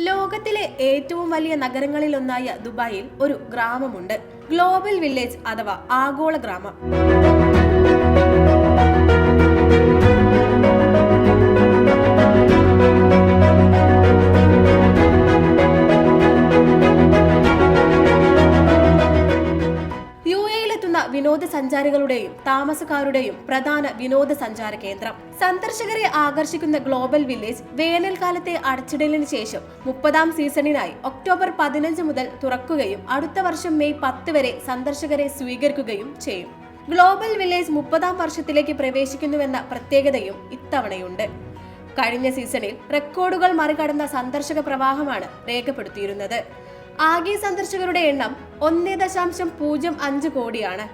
ലോകത്തിലെ ഏറ്റവും വലിയ നഗരങ്ങളിലൊന്നായ ദുബായിൽ ഒരു ഗ്രാമമുണ്ട്. ഗ്ലോബൽ വില്ലേജ് അഥവാ ആഗോള ഗ്രാമം. എയിലെത്തുന്ന വിനോദസഞ്ചാരികളുടെയും താമസക്കാരുടെയും പ്രധാന വിനോദസഞ്ചാര കേന്ദ്രം. സന്ദർശകരെ ആകർഷിക്കുന്ന ഗ്ലോബൽ വില്ലേജ് വേനൽക്കാലത്തെ അടച്ചിടലിന് ശേഷം മുപ്പതാം സീസണിനായി ഒക്ടോബർ പതിനഞ്ച് മുതൽ തുറക്കുകയും അടുത്ത വർഷം മെയ് പത്ത് വരെ സന്ദർശകരെ സ്വീകരിക്കുകയും ചെയ്യും. ഗ്ലോബൽ വില്ലേജ് മുപ്പതാം വർഷത്തിലേക്ക് പ്രവേശിക്കുന്നുവെന്ന പ്രത്യേകതയും ഇത്തവണയുണ്ട്. കഴിഞ്ഞ സീസണിൽ റെക്കോർഡുകൾ മറികടന്ന സന്ദർശക പ്രവാഹമാണ് രേഖപ്പെടുത്തിയിരുന്നത്. ആകെ സന്ദർശകരുടെ എണ്ണം ഒന്നേ ദശാംശം പൂജ്യം അഞ്ച് കോടിയാണ്.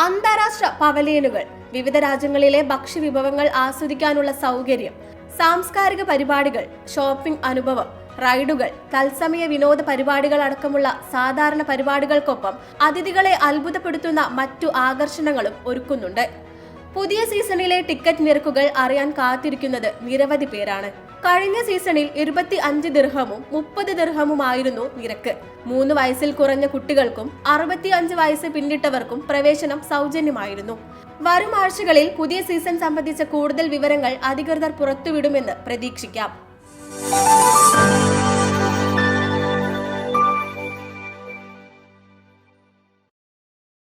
അന്താരാഷ്ട്ര പവലിയനുകൾ വിവിധ രാജ്യങ്ങളിലെ ഭക്ഷ്യവിഭവങ്ങൾ ആസ്വദിക്കാനുള്ള സൗകര്യം സാംസ്കാരിക പരിപാടികൾ ഷോപ്പിംഗ് അനുഭവം റൈഡുകൾ തത്സമയ വിനോദ പരിപാടികൾ അടക്കമുള്ള സാധാരണ പരിപാടികൾക്കൊപ്പം അതിഥികളെ അത്ഭുതപ്പെടുത്തുന്ന മറ്റു ആകർഷണങ്ങളും ഒരുക്കുന്നുണ്ട്. പുതിയ സീസണിലെ ടിക്കറ്റ് നിരക്കുകൾ അറിയാൻ കാത്തിരിക്കുന്നത് നിരവധി പേരാണ്. കഴിഞ്ഞ സീസണിൽ ഇരുപത്തി അഞ്ച് ദിർഹമും മുപ്പത് ദിർഹമുമായിരുന്നു നിരക്ക്. മൂന്ന് വയസ്സിൽ കുറഞ്ഞ കുട്ടികൾക്കും അറുപത്തി അഞ്ച് വയസ്സ് പിന്നിട്ടവർക്കും പ്രവേശനം സൗജന്യമായിരുന്നു. വരും ആഴ്ചകളിൽ പുതിയ സീസൺ സംബന്ധിച്ച കൂടുതൽ വിവരങ്ങൾ അധികൃതർ പുറത്തുവിടുമെന്ന് പ്രതീക്ഷിക്കാം.